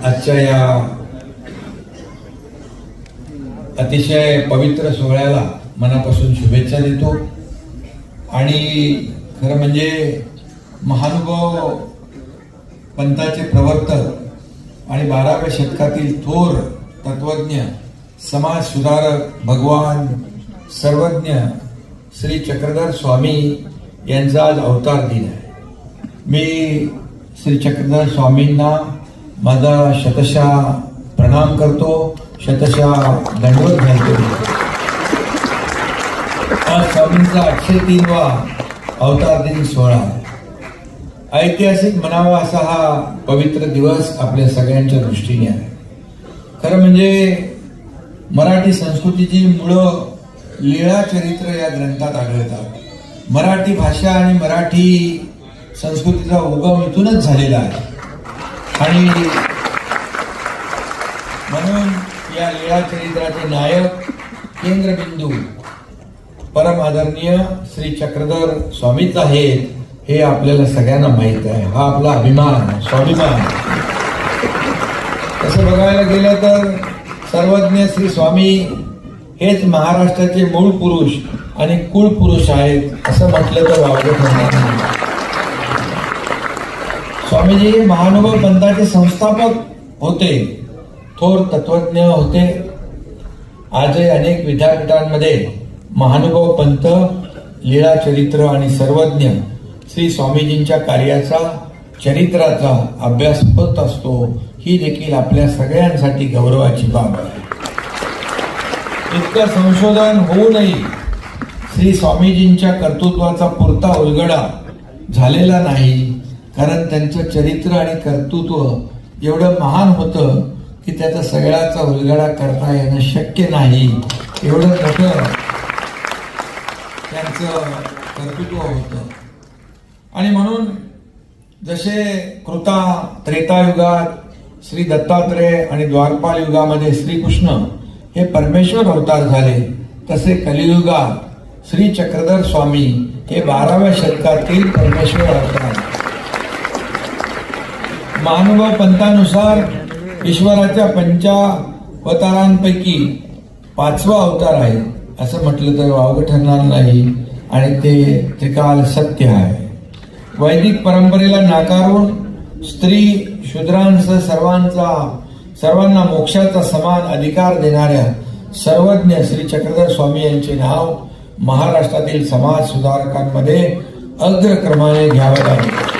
आजच्या या अतिशय पवित्र सोहळ्याला मनापासून शुभेच्छा देतो. आणि खरं म्हणजे महानुभाव पंथाचे प्रवर्तक आणि बाराव्या शतकातील थोर तत्वज्ञ समाज सुधारक भगवान सर्वज्ञ श्री चक्रधर स्वामी यांचा आज अवतार दिन आहे. मी श्री चक्रधर स्वामींना माझा शतशा प्रणाम करतो शतशा दंडवत घालतो. आज स्वामींचा आठशे तीनवा अवतार दिन सोहळा ऐतिहासिक म्हणावा असा हा पवित्र दिवस आपल्या सगळ्यांच्या दृष्टीने आहे. खरं म्हणजे मराठी संस्कृतीची मुळं लीळा चरित्र या ग्रंथात आढळतात. मराठी भाषा आणि मराठी संस्कृतीचा उगम इथूनच झालेला आहे. आणि म्हणून या लीळा चरित्राचे नायक केंद्रबिंदू परम आदरणीय श्री चक्रधर स्वामीच आहेत हे आपल्याला सगळ्यांना माहीत आहे. हा आपला अभिमान स्वाभिमान. तसं बघायला गेलं तर सर्वज्ञ श्री स्वामी हेच महाराष्ट्राचे मूळ पुरुष आणि कुळ पुरुष आहेत असं म्हटलं तर वावगं ठरणार नाही. स्वामीजी महानुभव पंथाचे संस्थापक होते. थोर तत्वज्ञ होते. आजही अनेक विद्यापीठांमध्ये महानुभव पंत लीळा चरित्र आणि सर्वज्ञ श्री स्वामीजींच्या कार्याचा चरित्राचा अभ्यास होत असतो ही देखील आपल्या सगळ्यांसाठी गौरवाची बाब आहे. इतकं संशोधन होऊनही श्री स्वामीजींच्या कर्तृत्वाचा पुरता उलगडा झालेला नाही. कारण त्यांचं चरित्र आणि कर्तृत्व एवढं महान होतं की त्याचा सगळ्याचा उलगडा करता येणं शक्य नाही. एवढं मोठं त्यांचं कर्तृत्व होतं. आणि म्हणून जसे कृता त्रेतायुगात श्री दत्तात्रेय आणि द्वारपाल युगामध्ये श्रीकृष्ण हे परमेश्वर अवतार झाले तसे कलियुगात श्री चक्रधर स्वामी हे बाराव्या शतकातील परमेश्वर अवतार. महानुभाव पंथानुसार ईश्वराच्या पंचावतारांपैकी पाचवा अवतार आहे. असं म्हटलं तर वावगं ठरणार नाही आणि ते त्रिकाल सत्य आहे. वैदिक परंपरेला नाकारून स्त्री शूद्रांसह सर्वांचा सर्वांना मोक्षाचा समान अधिकार देणाऱ्या सर्वज्ञ श्री चक्रधर स्वामी यांचे नाव महाराष्ट्रातील समाज सुधारकांमध्ये अग्रक्रमाने घ्यावे लागेल.